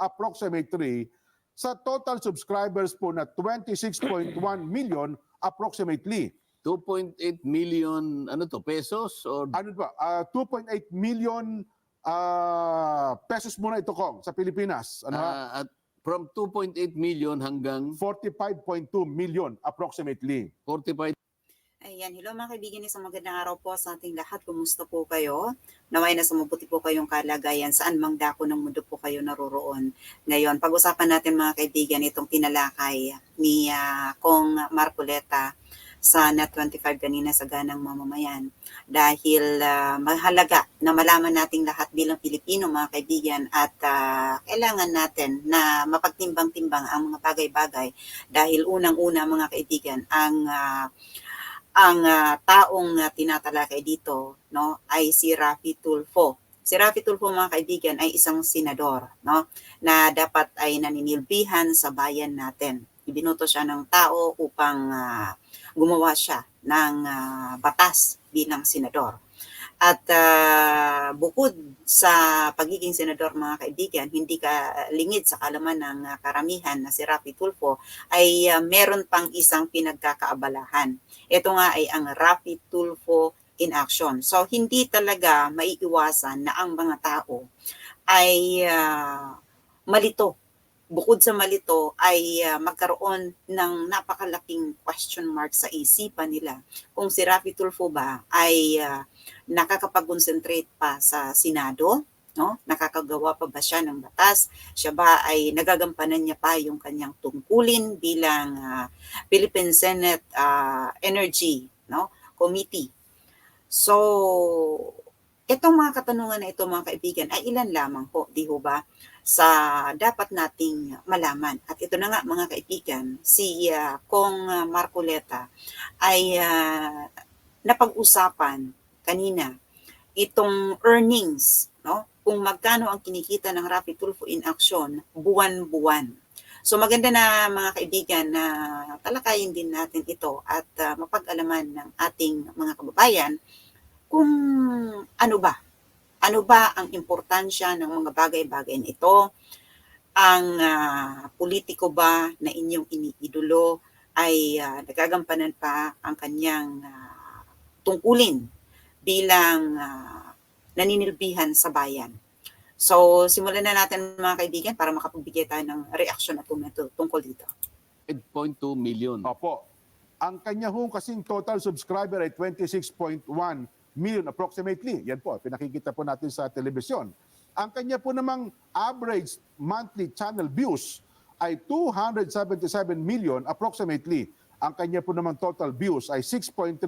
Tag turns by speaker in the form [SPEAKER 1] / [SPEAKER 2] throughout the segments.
[SPEAKER 1] approximately sa total subscribers po na 26.1 million approximately.
[SPEAKER 2] 2.8 million ano to pesos or
[SPEAKER 1] Ano ba? Ah, 2.8 million ah, pesos muna ito kong sa Pilipinas. Ano?
[SPEAKER 2] ah, at from 2.8 million hanggang
[SPEAKER 1] 45.2 million approximately.
[SPEAKER 2] 45
[SPEAKER 3] Ayan, hello mga kaibigan, isang magandang araw po sa ating lahat. Kumusta po kayo? Naway na sumubuti po kayong kalagayan saan mang dako ng mundo po kayo naroroon. Ngayon, pag-usapan natin mga kaibigan itong tinalakay ni ah, Kong Marcoleta sa Net25 kanina sa Ganang Mamamayan. Dahil ah, mahalaga na malaman nating lahat bilang Pilipino mga kaibigan at ah, kailangan natin na mapagtimbang-timbang ang mga bagay-bagay dahil unang-una mga kaibigan ang ah, ang ah, taong uh, tinatalakay dito no ay si Rafi Tulfo. Si Rafi Tulfo mga kaibigan ay isang senador no na dapat ay naninilbihan sa bayan natin. Ibinoto siya ng tao upang ah, gumawa siya ng ah, batas bilang senador. At ah, bukod sa pagiging senador mga kaibigan, hindi ka lingid sa kalaman ng ah, karamihan na si Rafi Tulfo ay ah, meron pang isang pinagkakaabalahan. Ito nga ay ang Rapid Tulfo in action. So hindi talaga maiiwasan na ang mga tao ay ah, malito. Bukod sa malito ay ah, magkaroon ng napakalaking question mark sa isipan nila kung si Rafi Tulfo ba ay ah, nakakapag-concentrate pa sa Senado, no? Nakakagawa pa ba siya ng batas? Siya ba ay nagagampanan niya pa yung kanyang tungkulin bilang ah, Philippine Senate ah, Energy no Committee. So, itong mga katanungan na ito mga kaibigan ay ilan lamang po, di ho ba, sa dapat nating malaman. At ito na nga mga kaibigan, si ah, Kong ah, Marcoleta ay ah, napag-usapan kanina itong earnings, no? Kung magkano ang kinikita ng Rapid Tulfo in Action buwan-buwan. So maganda na mga kaibigan na talakayin din natin ito at ah, mapag-alaman ng ating mga kababayan kung ano ba, ano ba ang importansya ng mga bagay-bagay na ito, ang ah, politiko ba na inyong iniidolo ay ah, nagagampanan pa ang kanyang ah, tungkulin bilang ah, naninilbihan sa bayan. So, simulan na natin mga kaibigan para makapagbigay tayo ng reaksyon at komento tungkol dito.
[SPEAKER 2] 8.2 million.
[SPEAKER 1] Opo. Ang kanya hong kasing total subscriber ay 26.1 million approximately. Yan po, pinakikita po natin sa telebisyon. Ang kanya po namang average monthly channel views ay 277 million approximately. Ang kanya po namang total views ay 6.3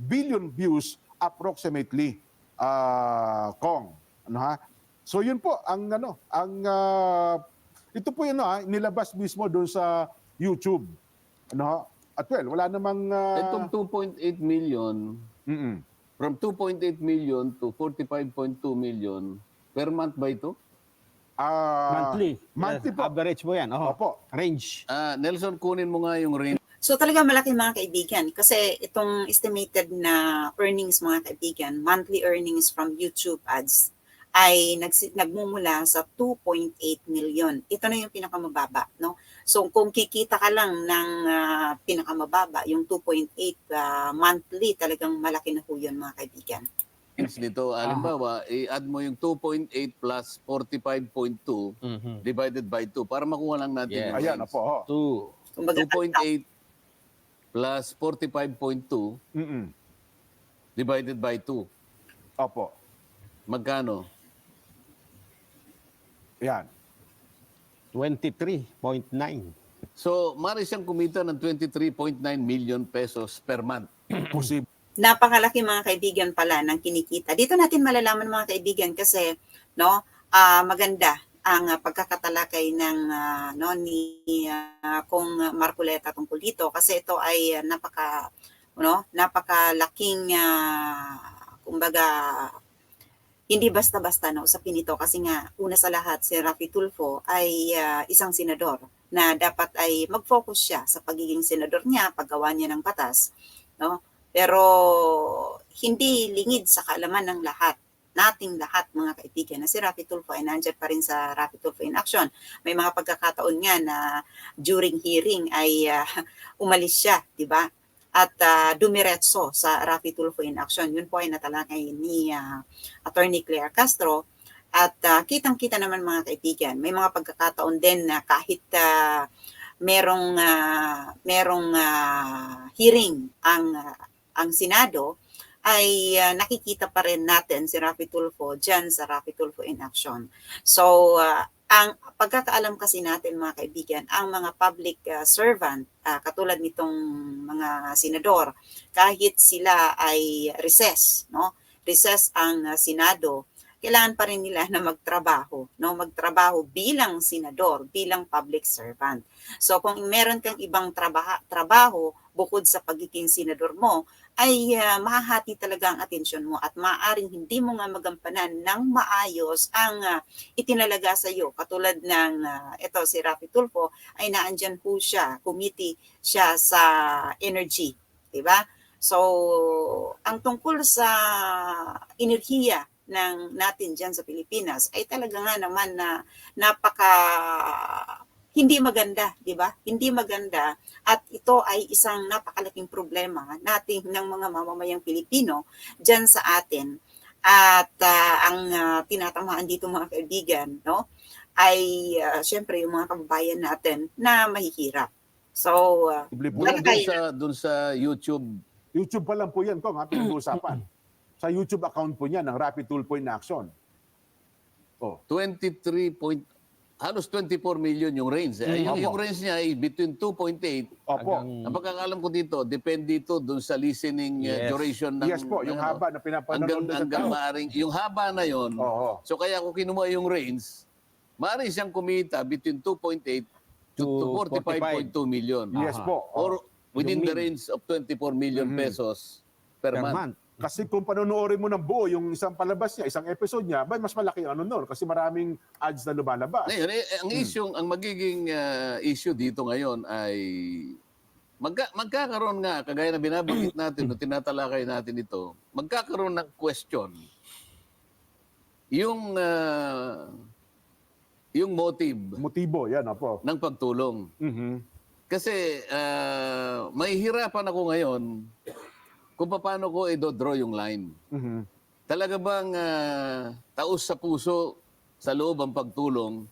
[SPEAKER 1] billion views approximately. Ah, Kong. Ano ha? So yun po ang ano, ang ah, ito po yun ah, nilabas mismo doon sa YouTube. Ano ha? At well, wala namang ah,
[SPEAKER 2] Itong 2.8 million,
[SPEAKER 1] mm-mm.
[SPEAKER 2] From 2.8 million to 45.2 million per month ba ito?
[SPEAKER 1] Ah,
[SPEAKER 4] monthly.
[SPEAKER 1] monthly po.
[SPEAKER 4] Average mo yan. Oh.
[SPEAKER 1] Opo.
[SPEAKER 4] Range.
[SPEAKER 2] Ah, Nelson, kunin mo nga yung range.
[SPEAKER 3] So talaga malaki mga kaibigan kasi itong estimated na earnings mga kaibigan, monthly earnings from YouTube ads ay nagsi- nagmumula sa 2.8 million. Ito na yung pinakamababa, no? So kung kikita ka lang ng ah, pinakamababa, yung 2.8 ah, monthly, talagang malaki na po yun mga kaibigan.
[SPEAKER 2] dito. Halimbawa, i-add mo yung 2.8 plus 45.2
[SPEAKER 4] Mhm.
[SPEAKER 2] divided by 2 para makuha lang natin
[SPEAKER 4] Yes.
[SPEAKER 2] yung
[SPEAKER 1] Ayan, opo. ho.
[SPEAKER 4] Two.
[SPEAKER 3] Kumbaga,
[SPEAKER 2] 2.8 plus 45.2
[SPEAKER 1] Mm-mm.
[SPEAKER 2] divided by 2.
[SPEAKER 1] Opo.
[SPEAKER 2] Magkano?
[SPEAKER 1] Yan.
[SPEAKER 4] 23.9.
[SPEAKER 2] So, mari siyang kumita ng 23.9 million pesos per month.
[SPEAKER 1] Posible.
[SPEAKER 3] napakalaki mga kaibigan pala ng kinikita. Dito natin malalaman mga kaibigan kasi no, ah, maganda ang ah, pagkakatalakay ng ah, no ni ah, Kong Marcoleta tungkol dito kasi ito ay ah, napaka no, napakalaking ah, kumbaga hindi basta-basta na usapin ito kasi nga una sa lahat si Rafi Tulfo ay ah, isang senador na dapat ay mag-focus siya sa pagiging senador niya, paggawa niya ng batas, no? Pero hindi lingid sa kaalaman ng lahat nating lahat mga kaibigan na si Rafi Tulfo ay nandyan pa rin sa Rafi Tulfo in Action. May mga pagkakataon nga na during hearing ay ah, umalis siya, di ba? At ah, dumiretso sa Rafi Tulfo in Action. Yun po ay natalakay ni ah, Attorney Claire Castro. At ah, kitang-kita naman mga kaibigan, may mga pagkakataon din na kahit ah, merong ah, merong ah, hearing ang ah, ang Senado ay ah, nakikita pa rin natin si Rafi Tulfo dyan sa Rafi Tulfo in Action. So, ah, ang pagkakaalam kasi natin mga kaibigan, ang mga public ah, servant, ah, katulad nitong mga senador, kahit sila ay recess, no? Recess ang ah, Senado, kailangan pa rin nila na magtrabaho, no? Magtrabaho bilang senador, bilang public servant. So kung meron kang ibang trabaho, trabaho bukod sa pagiging senador mo, ay uh, mahahati talaga ang atensyon mo at maaaring hindi mo nga magampanan ng maayos ang ah, itinalaga sa iyo. Katulad ng ah, ito si Rafi Tulfo ay naandyan po siya, committee siya sa energy, 'di ba? So, ang tungkol sa enerhiya ng natin diyan sa Pilipinas ay talaga nga naman na napaka hindi maganda, 'di ba? Hindi maganda at ito ay isang napakalaking problema nating ng mga mamamayang Pilipino diyan sa atin. At ah, ang ah, tinatamaan dito mga kaibigan, no? ay uh, syempre yung mga kababayan natin na mahihirap. So,
[SPEAKER 1] Posible po
[SPEAKER 2] Doon,
[SPEAKER 1] yan.
[SPEAKER 2] doon sa, doon sa YouTube,
[SPEAKER 1] YouTube pa lang po yan, Kong, ha, pinag-uusapan. sa YouTube account po niya ng Rapid Tulfo in Action. Oh,
[SPEAKER 2] 23 point, halos 24 million yung range. Eh, yung, yung range niya ay between 2.8
[SPEAKER 1] opo.
[SPEAKER 4] Hanggang-
[SPEAKER 2] Ang pagkakalam ko dito, depende ito doon sa listening uh,
[SPEAKER 4] Yes.
[SPEAKER 2] duration ng
[SPEAKER 1] yes po, yung
[SPEAKER 2] ng ano,
[SPEAKER 1] haba na pinapanood
[SPEAKER 2] hanggang,
[SPEAKER 1] ng
[SPEAKER 2] hanggang
[SPEAKER 1] tao.
[SPEAKER 2] maaring, yung haba na yon.
[SPEAKER 1] Oo.
[SPEAKER 2] So kaya kung kinuha yung range, maaari siyang kumita between 2.8 to,
[SPEAKER 4] To
[SPEAKER 2] 45.2 million.
[SPEAKER 1] Yes
[SPEAKER 4] Aha.
[SPEAKER 1] po.
[SPEAKER 2] Or within
[SPEAKER 4] Yung
[SPEAKER 2] the range of 24 million
[SPEAKER 1] Mhm.
[SPEAKER 2] pesos per,
[SPEAKER 4] per
[SPEAKER 2] month.
[SPEAKER 4] month.
[SPEAKER 1] Kasi kung panonoodin mo ng buo yung isang palabas niya, isang episode niya, ba mas malaki ang ano nun kasi maraming ads na lumalabas.
[SPEAKER 2] Ngayon, eh, ang
[SPEAKER 1] Hmm.
[SPEAKER 2] issue, ang magiging ah, issue dito ngayon ay magka, magkakaroon nga, kagaya na binabanggit natin, no, tinatalakay natin ito, magkakaroon ng question. Yung ah, yung motive
[SPEAKER 1] Motibo, yan, opo.
[SPEAKER 2] ng pagtulong.
[SPEAKER 1] Mhm.
[SPEAKER 2] Kasi ah, mahihirapan ako ngayon kung paano ko i-draw yung line.
[SPEAKER 1] Mhm.
[SPEAKER 2] Talaga bang ah, taos sa puso sa loob ang pagtulong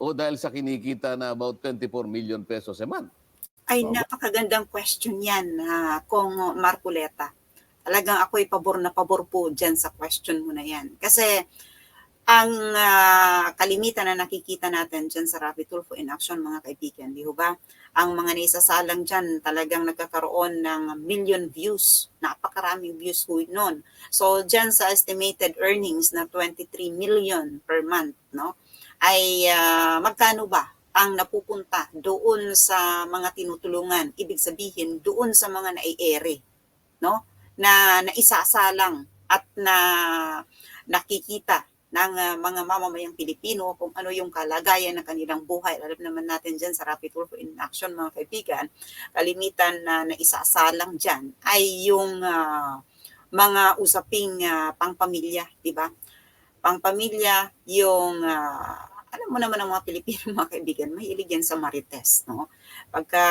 [SPEAKER 2] o dahil sa kinikita na about 24 million pesos a month?
[SPEAKER 3] ay napakagandang question yan, na kung Marculeta. Talagang ako'y pabor na pabor po dyan sa question mo na yan. Kasi ang ah, kalimitan na nakikita natin dyan sa Rafi Tulfo in Action, mga kaibigan, di ba? Ang mga naisasalang dyan talagang nagkakaroon ng million views. Napakaraming views ho nun. So dyan sa estimated earnings na 23 million per month, no? ay ah, magkano ba ang napupunta doon sa mga tinutulungan. Ibig sabihin, doon sa mga naiere, no? Na naisasalang at na nakikita ng ah, mga mamamayang Pilipino kung ano yung kalagayan ng kanilang buhay. Alam naman natin dyan sa Rapid Tulfo in Action, mga kaibigan, kalimitan na naisasalang dyan ay yung ah, mga usaping ah, pangpamilya, di ba? Pangpamilya, yung ah, alam mo naman ang mga Pilipino, mga kaibigan, mahilig yan sa marites, no? Pagka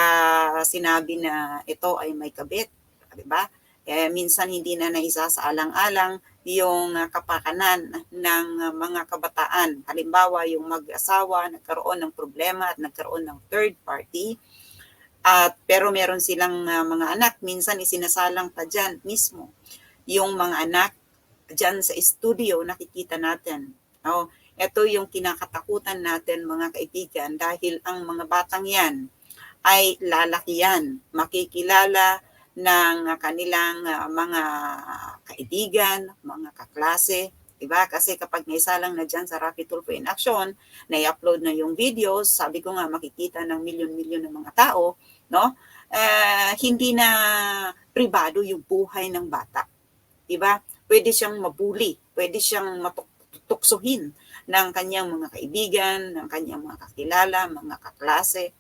[SPEAKER 3] sinabi na ito ay may kabit, di ba? Eh, minsan hindi na naisasaalang-alang yung ah, kapakanan ng ah, mga kabataan. Halimbawa, yung mag-asawa, nagkaroon ng problema at nagkaroon ng third party. At pero meron silang ah, mga anak, minsan isinasalang pa dyan mismo. Yung mga anak dyan sa studio, nakikita natin. No? Ito yung kinakatakutan natin mga kaibigan dahil ang mga batang yan ay lalaki yan, makikilala ng kanilang ah, mga kaibigan, mga kaklase, Diba? Kasi kapag naisalang na dyan sa Rapid Tulfo in Action, na-upload na yung videos, sabi ko nga makikita ng milyon-milyon ng mga tao, no? Eh, hindi na pribado yung buhay ng bata. Diba? Pwede siyang mabuli, pwede siyang matuksohin ng kanyang mga kaibigan, ng kanyang mga kakilala, mga kaklase,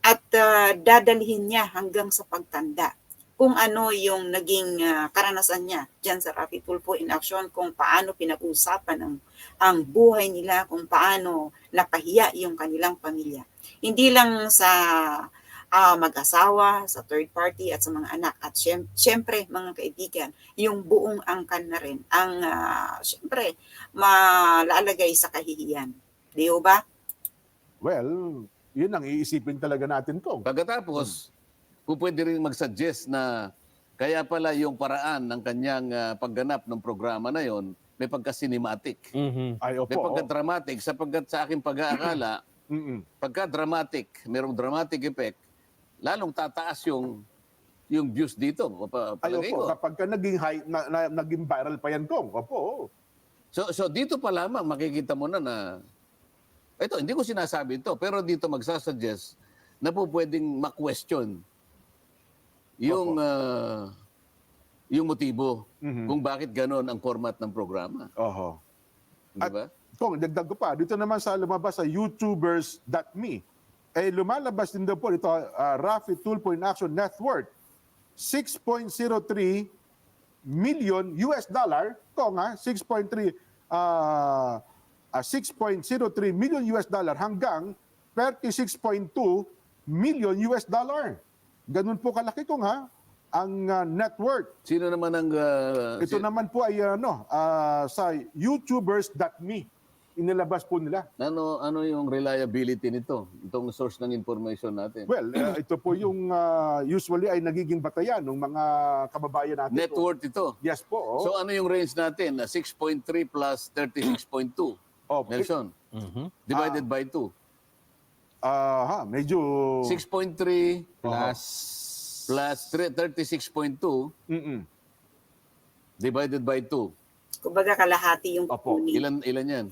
[SPEAKER 3] at ah, dadalhin niya hanggang sa pagtanda kung ano yung naging ah, karanasan niya dyan sa Rafi Tulfo in action, kung paano pinag-usapan ang, ang buhay nila, kung paano napahiya yung kanilang pamilya. Hindi lang sa ah, mag-asawa, sa third party at sa mga anak. At syem- syempre, mga kaibigan, yung buong angkan na rin ang ah, syempre malalagay sa kahihiyan. Di ba?
[SPEAKER 1] Well, yun ang iisipin talaga natin kong.
[SPEAKER 2] Pagkatapos, kung pwede rin mag-suggest na kaya pala yung paraan ng kanyang ah, pagganap ng programa na yon may pagka-cinematic.
[SPEAKER 4] Mhm.
[SPEAKER 1] Ay,
[SPEAKER 2] May
[SPEAKER 1] opo.
[SPEAKER 2] pagka-dramatic sapagkat sa aking pag-aakala, pagka-dramatic, merong dramatic effect, lalong tataas yung yung views dito. Pa,
[SPEAKER 1] Ay, opo.
[SPEAKER 2] ko.
[SPEAKER 1] Kapag ka naging, high, na, na- naging viral pa yan, Kong. Opo.
[SPEAKER 2] So, so dito pa lamang makikita mo na na ito, hindi ko sinasabi ito, pero dito magsasuggest na po pwedeng ma-question yung ah, yung motibo
[SPEAKER 1] Mhm.
[SPEAKER 2] kung bakit ganon ang format ng programa.
[SPEAKER 1] Oho.
[SPEAKER 2] Di
[SPEAKER 1] At-
[SPEAKER 2] ba?
[SPEAKER 1] Kung dagdag ko pa, dito naman sa lumabas sa youtubers.me, eh lumalabas din daw po ito, uh, Rafi Tulpo in Action net worth, 6.03 million US dollar, ko nga, 6.3 ah, ah, 6.03 million US dollar hanggang 36.2 million US dollar. Ganun po kalaki ko nga ang ah, net worth.
[SPEAKER 2] Sino naman ang ah,
[SPEAKER 1] Ito
[SPEAKER 2] si-
[SPEAKER 1] naman po ay ano, ah, sa youtubers.me. Inilabas po nila.
[SPEAKER 2] ano ano yung reliability nito? Itong source ng information natin.
[SPEAKER 1] Well, uh, ito po yung uh, usually ay nagiging batayan ng mga kababayan natin.
[SPEAKER 2] Net worth ito.
[SPEAKER 1] Yes po. Oh.
[SPEAKER 2] So ano yung range natin? Na 6.3 plus 36.2.
[SPEAKER 1] oh,
[SPEAKER 2] Nelson,
[SPEAKER 4] Mhm.
[SPEAKER 2] divided by 2.
[SPEAKER 1] Ah, ha, medyo
[SPEAKER 2] 6.3
[SPEAKER 4] Plus
[SPEAKER 2] plus tre- 36.2
[SPEAKER 1] Mm-mm.
[SPEAKER 2] divided by 2.
[SPEAKER 3] Kumbaga kalahati yung
[SPEAKER 1] Opo.
[SPEAKER 3] kukunin.
[SPEAKER 2] Ilan ilan 'yan?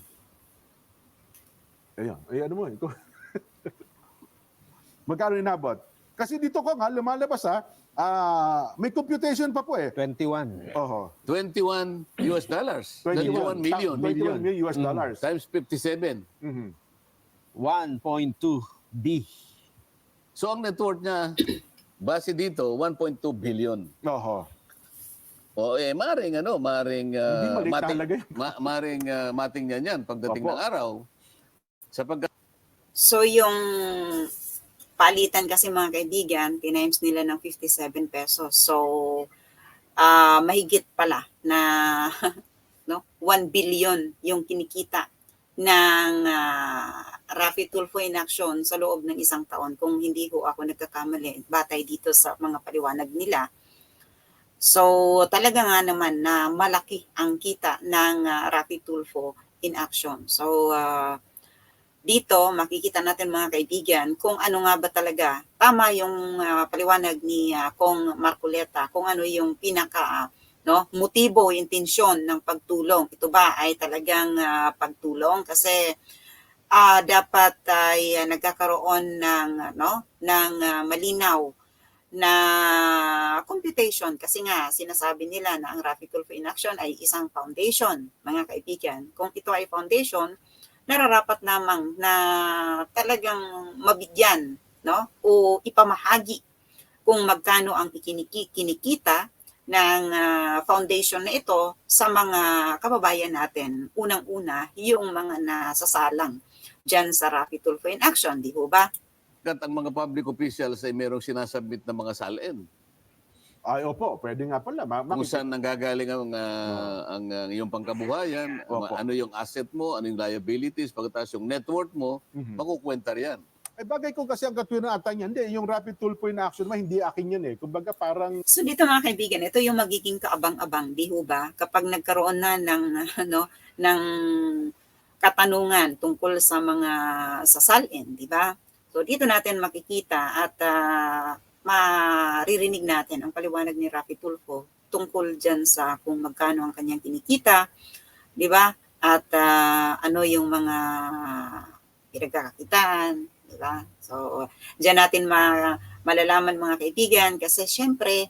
[SPEAKER 1] Ayan, ay ano mo ito. Magkano inabot? Kasi dito ko nga lumalabas ha, ah, may computation pa po eh.
[SPEAKER 4] 21.
[SPEAKER 1] Oho.
[SPEAKER 2] 21 US dollars. 21 million
[SPEAKER 1] 21 million US
[SPEAKER 4] Mm.
[SPEAKER 1] dollars.
[SPEAKER 2] times 57.
[SPEAKER 1] Mhm.
[SPEAKER 4] 1.2 B.
[SPEAKER 2] So ang net worth niya base dito 1.2 billion.
[SPEAKER 1] Oho.
[SPEAKER 2] O eh maring ano, maring ah,
[SPEAKER 1] Hindi maliit
[SPEAKER 2] mating
[SPEAKER 1] talaga yun.
[SPEAKER 2] ma- maring ah, mating niyan yan pagdating
[SPEAKER 1] Opo.
[SPEAKER 2] ng araw. Sapagkat
[SPEAKER 3] So yung palitan kasi mga kaibigan, tinimes nila ng 57 pesos. So ah mahigit pala na no 1 billion yung kinikita ng uh, Rafi Tulfo in action sa loob ng isang taon kung hindi ko ako nagkakamali batay dito sa mga paliwanag nila. So talaga nga naman na malaki ang kita ng uh, Rafi Tulfo in action. So ah, dito makikita natin mga kaibigan kung ano nga ba talaga tama yung ah, paliwanag ni ah, Kong Marcoleta kung ano yung pinaka ah, no? Motibo intensyon ng pagtulong. Ito ba ay talagang ah, pagtulong? Kasi ah, dapat ay ah, nagkakaroon ng no ng ah, malinaw na computation. Kasi nga sinasabi nila na ang Rapid Tool for Inaction ay isang foundation mga kaibigan. Kung ito ay foundation nararapat lamang na talagang mabigyan no? O ipamahagi kung magkano ang ikiniki- kinikita ng ah, foundation na ito sa mga kababayan natin. Unang-una, yung mga nasasalang dyan sa Rapid Tool for Action, di ho ba?
[SPEAKER 2] ang mga public officials ay merong sinasubmit na mga salin.
[SPEAKER 1] Ay, opo, pwede nga pala. Ma-
[SPEAKER 2] Kung saan nanggagaling ang, ah, ang ah, iyong pangkabuhayan,
[SPEAKER 1] Opo.
[SPEAKER 2] ano yung asset mo, ano yung liabilities, pagkatapos yung net worth mo,
[SPEAKER 1] Mhm.
[SPEAKER 2] makukwenta riyan.
[SPEAKER 1] Ay bagay ko kasi ang katwiran ata niyan. Hindi, yung rapid tool po in action, hindi akin yan eh. Kumbaga parang,
[SPEAKER 3] So dito mga kaibigan, ito yung magiging kaabang-abang, di ho ba? Kapag nagkaroon na ng ano ng katanungan tungkol sa mga sasalin, di ba? So dito natin makikita at ah, maririnig natin ang paliwanag ni Rafi Tulfo tungkol diyan sa kung magkano ang kanyang kinikita, di ba? At ah, ano yung mga pinagkakakitaan, di ba? So diyan natin ma malalaman mga kaibigan kasi syempre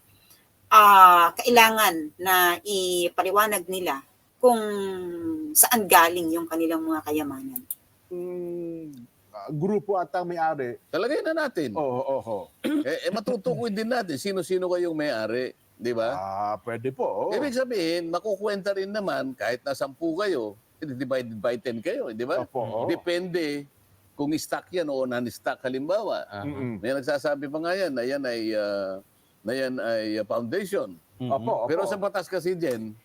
[SPEAKER 3] ah kailangan na ipaliwanag nila kung saan galing yung kanilang mga kayamanan.
[SPEAKER 1] mm, grupo at ang may-ari.
[SPEAKER 2] Talagay na natin.
[SPEAKER 1] Oo, oo, oo.
[SPEAKER 2] Eh, eh matutukoy din natin sino-sino kayong may-ari. Di ba?
[SPEAKER 1] Ah, pwede po. oo.
[SPEAKER 2] Ibig sabihin, makukwenta rin naman kahit na sampu kayo, divided by 10 kayo, di ba?
[SPEAKER 1] Opo, oo.
[SPEAKER 2] Depende kung stock yan o non-stock halimbawa.
[SPEAKER 1] Mm-mm.
[SPEAKER 2] May nagsasabi pa nga yan na yan ay, ah, na yan ay foundation.
[SPEAKER 1] Opo, opo.
[SPEAKER 2] Pero sa batas kasi dyan,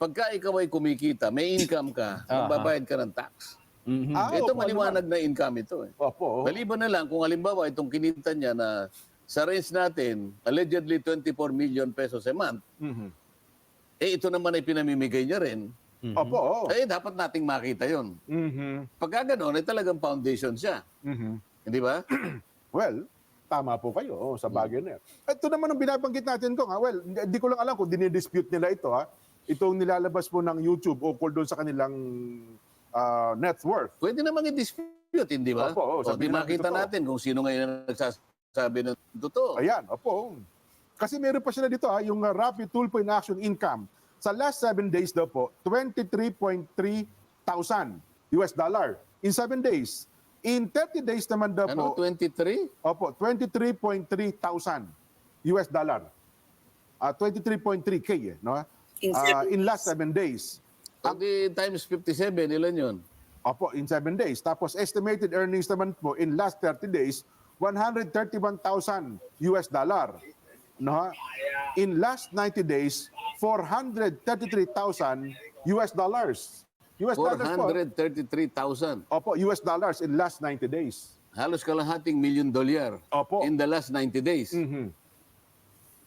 [SPEAKER 2] pagka ikaw ay kumikita, may income ka,
[SPEAKER 4] Aha.
[SPEAKER 2] magbabayad ka ng tax.
[SPEAKER 4] Mhm.
[SPEAKER 1] Ah,
[SPEAKER 2] ito
[SPEAKER 1] opo,
[SPEAKER 2] maliwanag na income ito. Eh.
[SPEAKER 1] Opo.
[SPEAKER 2] Maliban na lang kung halimbawa itong kinita niya na sa range natin, allegedly 24 million pesos a month,
[SPEAKER 1] Mhm.
[SPEAKER 2] eh ito naman ay pinamimigay niya rin,
[SPEAKER 4] Mhm.
[SPEAKER 1] Opo. oo.
[SPEAKER 2] eh dapat nating makita yon.
[SPEAKER 1] Mhm.
[SPEAKER 2] Pagka gano'n, ay talagang foundation siya.
[SPEAKER 1] Mhm.
[SPEAKER 2] Hindi ba?
[SPEAKER 1] Well, tama po kayo oh, sa bagay na yan. Ito naman ang binabanggit natin ko. Ha? Well, hindi ko lang alam kung dinidispute nila ito. Ha? Itong nilalabas po ng YouTube ukol doon sa kanilang ah, net worth.
[SPEAKER 2] Pwede namang i-dispute, hindi ba?
[SPEAKER 1] Opo, oo,
[SPEAKER 2] o di makita natin kung sino ngayon ang nagsasabi ng totoo.
[SPEAKER 1] Ayan, opo. Kasi meron pa sila dito ha, yung uh, Rapid Tulpo in Action income. Sa last seven days daw po, 23.3 thousand US dollar in seven days. In 30 days naman daw
[SPEAKER 2] Ano,
[SPEAKER 1] po,
[SPEAKER 2] 23?
[SPEAKER 1] opo, 23.3 thousand US dollar. Ah, 23.3K eh, no?
[SPEAKER 3] In seven
[SPEAKER 1] in last
[SPEAKER 3] days.
[SPEAKER 1] seven days.
[SPEAKER 2] O di times 57, ilan yun?
[SPEAKER 1] Opo, in seven days. Tapos estimated earnings naman po in last 30 days, 131,000 US dollar. No? In last 90 days, 433,000 US dollars. US dollars po.
[SPEAKER 2] 433,000.
[SPEAKER 1] Opo, US dollars in last 90 days.
[SPEAKER 2] Halos kalahating million dolyar
[SPEAKER 1] Opo.
[SPEAKER 2] in the last 90 days.
[SPEAKER 1] Mhm.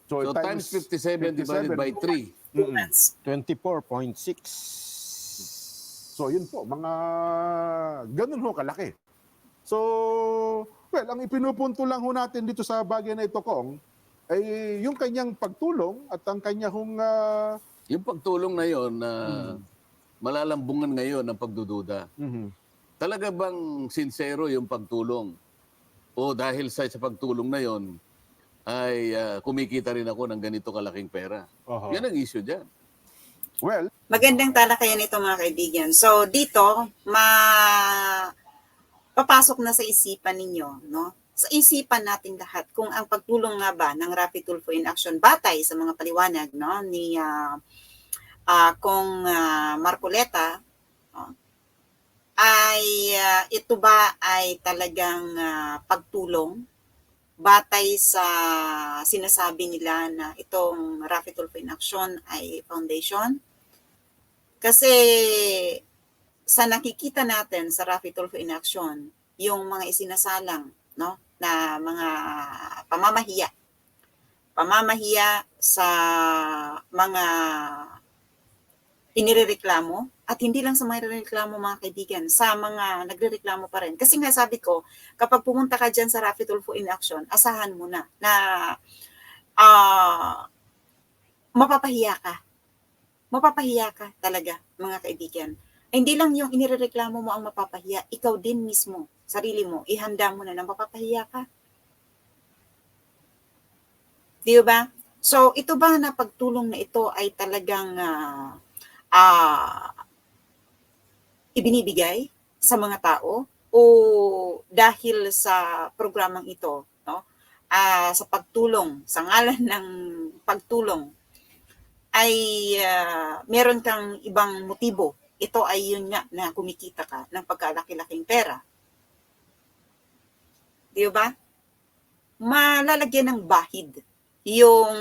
[SPEAKER 2] So times 57 divided by 3.
[SPEAKER 3] Two months.
[SPEAKER 4] 24.6.
[SPEAKER 1] So yun po, mga ganun ho kalaki. So, well, ang ipinupunto lang ho natin dito sa bagay na ito, Kong, ay yung kanyang pagtulong at ang kanya hong ah,
[SPEAKER 2] Yung pagtulong na yon na
[SPEAKER 1] Mm-hmm.
[SPEAKER 2] malalambungan ngayon ng pagdududa.
[SPEAKER 1] mhm.
[SPEAKER 2] Talaga bang sincero yung pagtulong? O dahil sa, sa pagtulong na yon ay ah, kumikita rin ako ng ganito kalaking pera.
[SPEAKER 1] Oho.
[SPEAKER 2] Yan ang issue dyan.
[SPEAKER 1] Well,
[SPEAKER 3] Magandang talakayan ito mga kaibigan. So dito, ma papasok na sa isipan ninyo, no? Sa isipan nating lahat kung ang pagtulong nga ba ng Rapid Tulfo in Action batay sa mga paliwanag no ni ah ah, kung ah, Marcoleta no, ay ah, ito ba ay talagang ah, pagtulong batay sa sinasabi nila na itong Rapid Tulfo in Action ay foundation? Kasi sa nakikita natin sa Rafi Tulfo in Action, yung mga isinasalang no na mga pamamahiya. Pamamahiya sa mga inirereklamo at hindi lang sa mga reklamo mga kaibigan, sa mga nagrereklamo pa rin. Kasi nga sabi ko, kapag pumunta ka dyan sa Rafi Tulfo in Action, asahan mo na na ah mapapahiya ka mapapahiya ka talaga, mga kaibigan. Hindi lang yung inirereklamo mo ang mapapahiya, ikaw din mismo, sarili mo, ihanda mo na na mapapahiya ka. Di ba? So, ito ba na pagtulong na ito ay talagang ah ah, ibinibigay sa mga tao o dahil sa programang ito, no? Ah, sa pagtulong, sa ngalan ng pagtulong ay ah, meron kang ibang motibo. Ito ay yun nga na kumikita ka ng pagkalaki-laking pera. Di ba? Malalagyan ng bahid yung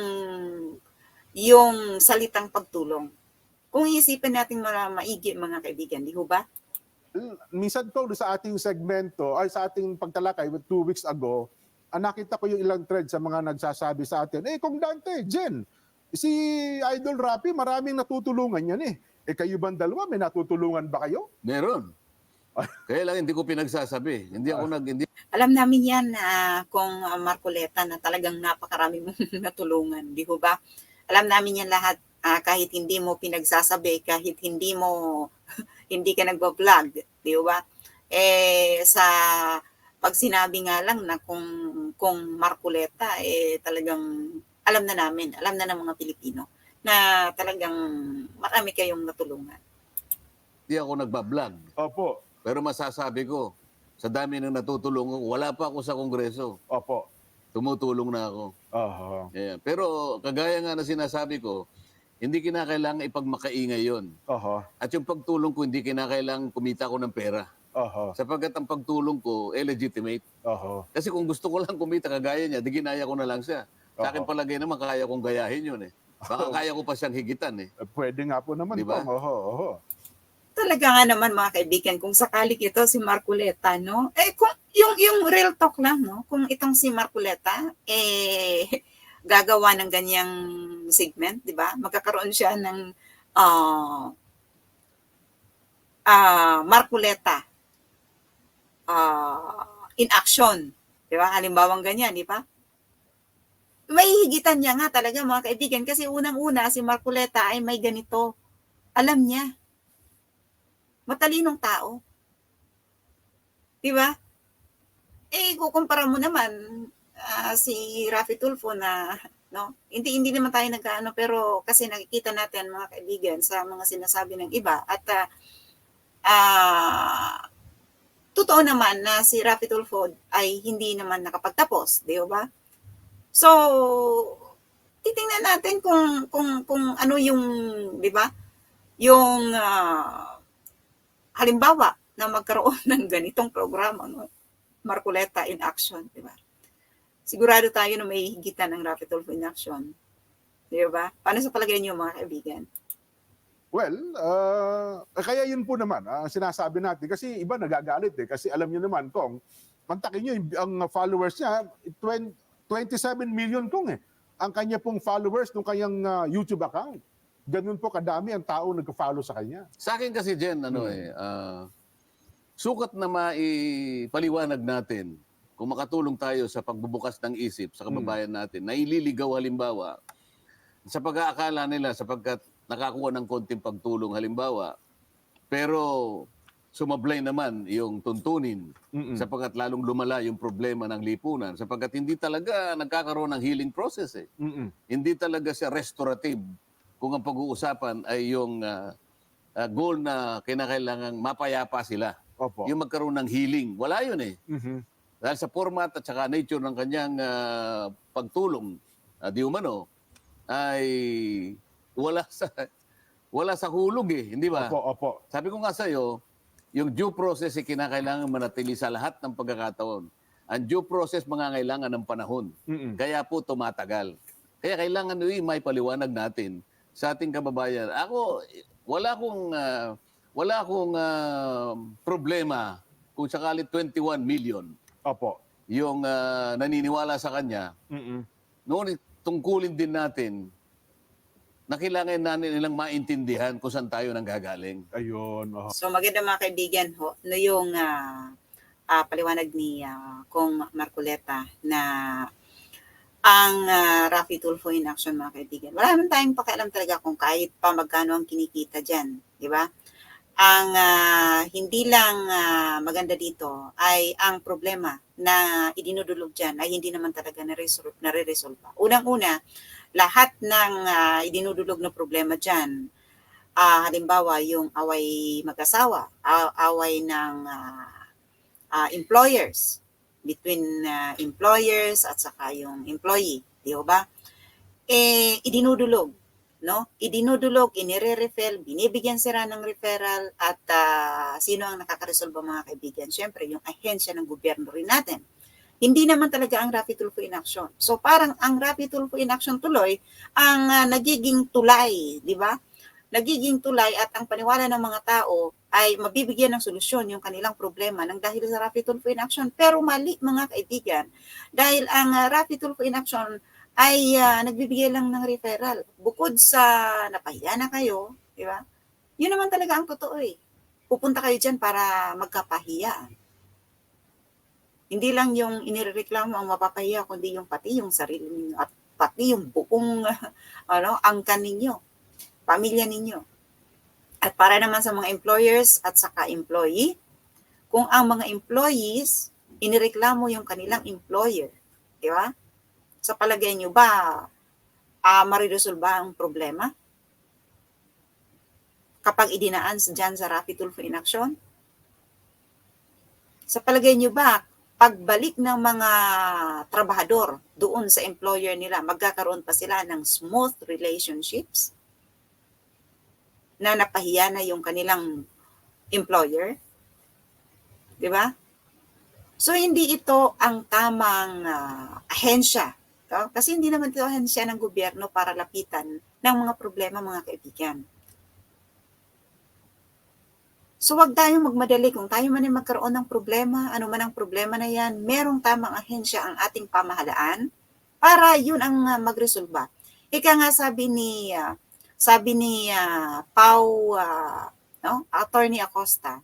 [SPEAKER 3] yung salitang pagtulong. Kung iisipin natin mga maigi mga kaibigan, di ba?
[SPEAKER 1] minsan po doon sa ating segmento, ay sa ating pagtalakay with two weeks ago, ah, nakita ko yung ilang thread sa mga nagsasabi sa atin, eh kung Dante, Jen, si Idol Rapi, maraming natutulungan yan eh. Eh kayo bang dalawa, may natutulungan ba kayo?
[SPEAKER 2] Meron. Kaya lang hindi ko pinagsasabi. Hindi ako nag hindi
[SPEAKER 3] Alam namin yan na kung uh, Marcoleta na talagang napakarami mong natulungan, di ho ba? Alam namin yan lahat ah, kahit hindi mo pinagsasabi, kahit hindi mo hindi ka nagba-vlog, di ho ba? Eh sa pag sinabi nga lang na kung kung Marcoleta eh talagang alam na namin, alam na ng mga Pilipino na talagang marami kayong natulungan.
[SPEAKER 2] hindi ako nagba-vlog.
[SPEAKER 1] Opo.
[SPEAKER 2] Pero masasabi ko, sa dami ng natutulong ko, wala pa ako sa kongreso.
[SPEAKER 1] Opo.
[SPEAKER 2] Tumutulong na ako.
[SPEAKER 1] Oho.
[SPEAKER 2] Ayan. Pero kagaya nga na sinasabi ko, hindi kinakailangan ipagmakaingay yon.
[SPEAKER 1] Oho.
[SPEAKER 2] At yung pagtulong ko, hindi kinakailangan kumita ko ng pera.
[SPEAKER 1] Oho.
[SPEAKER 2] Sapagkat ang pagtulong ko, eh, legitimate.
[SPEAKER 1] Oho.
[SPEAKER 2] Kasi kung gusto ko lang kumita kagaya niya, di ginaya ko na lang siya. Sa akin
[SPEAKER 1] Oho.
[SPEAKER 2] palagay naman, kaya kong gayahin yun eh. Baka kaya ko pa siyang higitan eh.
[SPEAKER 1] Pwede nga po naman
[SPEAKER 2] Di ba?
[SPEAKER 1] po. Oho. Oho.
[SPEAKER 3] Talaga nga naman mga kaibigan, kung sakali ito si Marculeta, no? Eh, kung yung, yung real talk lang, no? Kung itong si Marculeta, eh, gagawa ng ganyang segment, di ba? Magkakaroon siya ng ah ah Marculeta ah in action. Di ba? Halimbawang ganyan, di ba? May higitan niya nga talaga mga kaibigan kasi unang-una si Marculeta ay may ganito. Alam niya matalinong tao. Di ba? Eh, kukumpara mo naman ah, si Rafi Tulfo na, no? Hindi, hindi naman tayo nagkaano, pero kasi nakikita natin mga kaibigan sa mga sinasabi ng iba at ah, ah, totoo naman na si Rafi Tulfo ay hindi naman nakapagtapos, di ba? So, titingnan natin kung kung kung ano yung, di ba? Yung ah, halimbawa na magkaroon ng ganitong programa, no? Marcoleta in action, di ba? Sigurado tayo na may higitan ng Rapid Tulfo in action. Di ba? Paano sa palagay niyo mga kaibigan?
[SPEAKER 1] Well, ah, kaya yun po naman, ah, sinasabi natin. Kasi iba nagagalit eh. Kasi alam niyo naman, Kong, mantakin niyo, ang followers niya, 20, 27 million kong eh. Ang kanya pong followers ng kanyang ah, YouTube account. Ganun po kadami ang tao nagka-follow sa kanya.
[SPEAKER 2] Sa akin kasi, Jen, ano
[SPEAKER 1] Hmm.
[SPEAKER 2] eh, ah, sukat na maipaliwanag natin kung makatulong tayo sa pagbubukas ng isip sa kababayan natin, na ililigaw halimbawa sa pag-aakala nila sapagkat nakakuha ng konting pagtulong halimbawa, pero sumablay naman yung tuntunin
[SPEAKER 1] Mm-mm.
[SPEAKER 2] sapagkat lalong lumala yung problema ng lipunan sapagkat hindi talaga nagkakaroon ng healing process eh.
[SPEAKER 1] Mm-mm.
[SPEAKER 2] Hindi talaga siya restorative kung ang pag-uusapan ay yung ah, ah, goal na kinakailangan mapayapa sila.
[SPEAKER 1] Opo.
[SPEAKER 2] Yung magkaroon ng healing. Wala yun eh.
[SPEAKER 1] Mhm.
[SPEAKER 2] Dahil sa format at saka nature ng kanyang ah, pagtulong, ah, di umano, ay wala sa wala sa hulog eh, hindi ba?
[SPEAKER 1] Opo, opo.
[SPEAKER 2] Sabi ko nga sa iyo, yung due process ay kinakailangan manatili sa lahat ng pagkakataon. Ang due process mangangailangan ng panahon.
[SPEAKER 1] Mm-mm.
[SPEAKER 2] Kaya po tumatagal. Kaya kailangan uy, may paliwanag natin sa ating kababayan. Ako, wala akong, ah, wala akong ah, problema kung sakali 21 million
[SPEAKER 1] Opo.
[SPEAKER 2] yung ah, naniniwala sa kanya.
[SPEAKER 1] Mm-mm.
[SPEAKER 2] Noon, tungkulin din natin na kailangan natin nilang maintindihan kung saan tayo nanggagaling.
[SPEAKER 1] Ayun. oho.
[SPEAKER 3] So maganda mga kaibigan ho, no yung ah, ah, paliwanag ni ah, Kong Marcoleta na ang uh, Rafi Tulfo in action mga kaibigan. Wala naman tayong pakialam talaga kung kahit pa magkano ang kinikita dyan. Di ba? Ang ah, hindi lang ah, maganda dito ay ang problema na idinudulog dyan ay hindi naman talaga nare-resolve. nare-resolve. Unang-una, lahat ng ah, idinudulog na problema dyan ah halimbawa yung away mag-asawa, away ng ah, ah, employers between ah, employers at saka yung employee, di ba? Eh idinudulog, no? Idinudulog, inire-refill, binibigyan sila ng referral at ah, sino ang nakakaresolve mga kaibigan? Siyempre, yung ahensya ng gobyerno rin natin. Hindi naman talaga ang Rapid Tulfo in Action. So parang ang Rapid Tulfo in Action tuloy ang ah, nagiging tulay, di ba? Nagiging tulay at ang paniwala ng mga tao ay mabibigyan ng solusyon yung kanilang problema ng dahil sa Rapid Tulfo in Action. Pero mali mga kaibigan, dahil ang uh, Rapid Tulfo in Action ay ah, nagbibigay lang ng referral. Bukod sa napahiya na kayo, di ba? Yun naman talaga ang totoo eh. Pupunta kayo dyan para magkapahiya. Hindi lang yung inireklamo ang mapapahiya, kundi yung pati yung sarili ninyo at pati yung buong ano, angkan ninyo pamilya ninyo. At para naman sa mga employers at saka employee, kung ang mga employees, inireklamo yung kanilang employer, di ba? Sa palagay nyo ba, uh, mariresolba ang problema? Kapag idinaan dyan sa Rapid Tulfo in Action? Sa palagay niyo ba, pagbalik ng mga trabahador doon sa employer nila, magkakaroon pa sila ng smooth relationships? Na napahiya na yung kanilang employer? Di ba? So, hindi ito ang tamang ah, ahensya. no? Kasi hindi naman ito ahensya ng gobyerno para lapitan ng mga problema, mga kaibigan. So, wag tayong magmadali. Kung tayo man ay magkaroon ng problema, ano man ang problema na yan, merong tamang ahensya ang ating pamahalaan para yun ang ah, magresolba. Ika nga sabi ni ah, sabi ni ah, Pau ah, no, Attorney Acosta,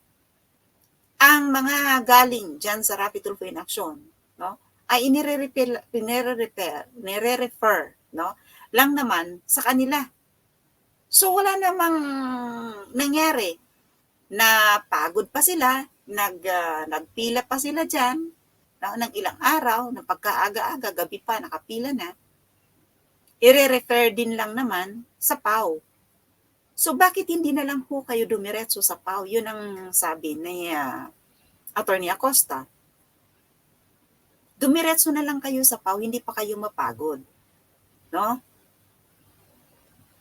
[SPEAKER 3] ang mga galing diyan sa Rapid Tulfo in Action, no, ay inire-refer, inire-refer, inire-refer, no, lang naman sa kanila. So wala namang nangyari na pagod pa sila, nag ah, nagpila pa sila diyan, no, ng ilang araw, ng pagkaaga-aga, gabi pa nakapila na. Ire-refer din lang naman sa PAW. So bakit hindi na lang po kayo dumiretso sa PAW? Yun ang sabi ni ah, Attorney Acosta. Dumiretso na lang kayo sa PAW, hindi pa kayo mapagod. No?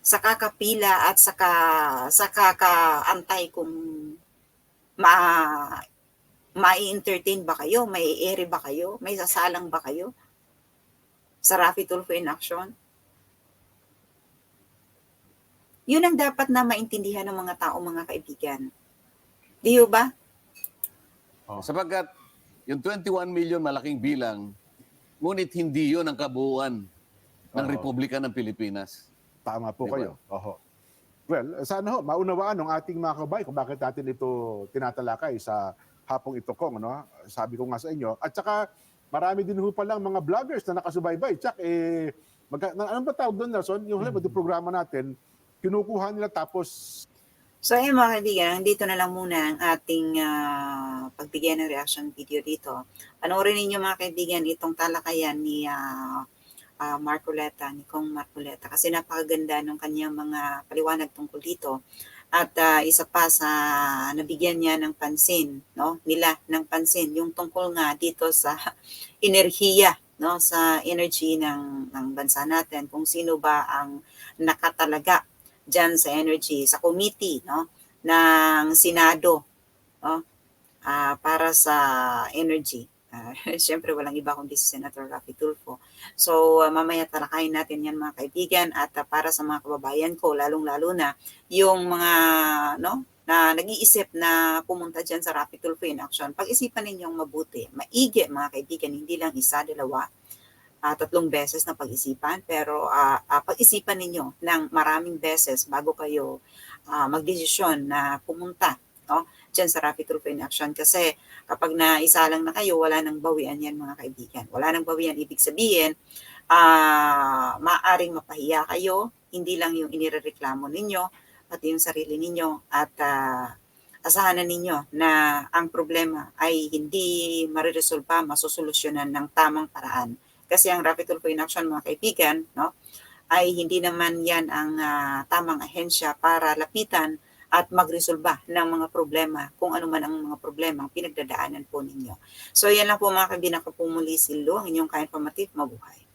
[SPEAKER 3] Sa kakapila at sa, ka, sa kakaantay kung ma mai-entertain ba kayo, may ere ba kayo, may sasalang ba kayo sa Rafi Tulfo in Action. Yun ang dapat na maintindihan ng mga tao, mga kaibigan. Di ba?
[SPEAKER 2] Sapagkat yung 21 million malaking bilang, ngunit hindi yun ang kabuuan ng
[SPEAKER 1] Oo.
[SPEAKER 2] Republika ng Pilipinas.
[SPEAKER 1] Tama po
[SPEAKER 2] Di ba?
[SPEAKER 1] kayo. Oho. Well, sana ho, maunawaan ng ating mga kabay kung bakit natin ito tinatalakay sa hapong ito kong, no? Sabi ko nga sa inyo. At saka, marami din ho palang mga vloggers na nakasubaybay. Tsak, eh, na, ano ba tawag doon, Nelson? Yung halimbawa, yung programa natin, kinukuha nila tapos
[SPEAKER 3] So ayun mga kaibigan, dito na lang muna ang ating ah, pagbigyan ng reaction video dito. Panoorin ninyo mga kaibigan itong talakayan ni ah, ah, Marcoleta, ni Kong Marcoleta kasi napakaganda ng kanyang mga paliwanag tungkol dito. At ah, isa pa sa nabigyan niya ng pansin, no? Nila ng pansin yung tungkol nga dito sa enerhiya, no? Sa energy ng ng bansa natin kung sino ba ang nakatalaga dyan sa energy, sa committee no, ng Senado no, ah, para sa energy. Ah, Siyempre, walang iba kundi si Senator Rafi Tulfo. So, ah, mamaya talakayin natin yan mga kaibigan at ah, para sa mga kababayan ko, lalong-lalo na yung mga no, na nag-iisip na pumunta dyan sa Rafi Tulfo in action, pag-isipan ninyong mabuti, maigi mga kaibigan, hindi lang isa, dalawa, ah, tatlong beses na pag-isipan. Pero ah, ah, pag-isipan ninyo ng maraming beses bago kayo ah, magdesisyon na pumunta no diyan sa Rapid in Action. Kasi kapag naisa lang na kayo wala nang bawian yan mga kaibigan. Wala nang bawian. Ibig sabihin ah maaring mapahiya kayo. Hindi lang yung inirereklamo ninyo pati yung sarili ninyo at ah, asahan ninyo na ang problema ay hindi mariresolba, masosolusyonan ng tamang paraan. Kasi ang Rapid in Action, mga kaibigan, no, ay hindi naman yan ang ah, tamang ahensya para lapitan at magresolba ng mga problema, kung ano man ang mga problema ang pinagdadaanan po ninyo. So yan lang po mga kaibigan, ako po muli si Lu, ang inyong ka-informative, mabuhay.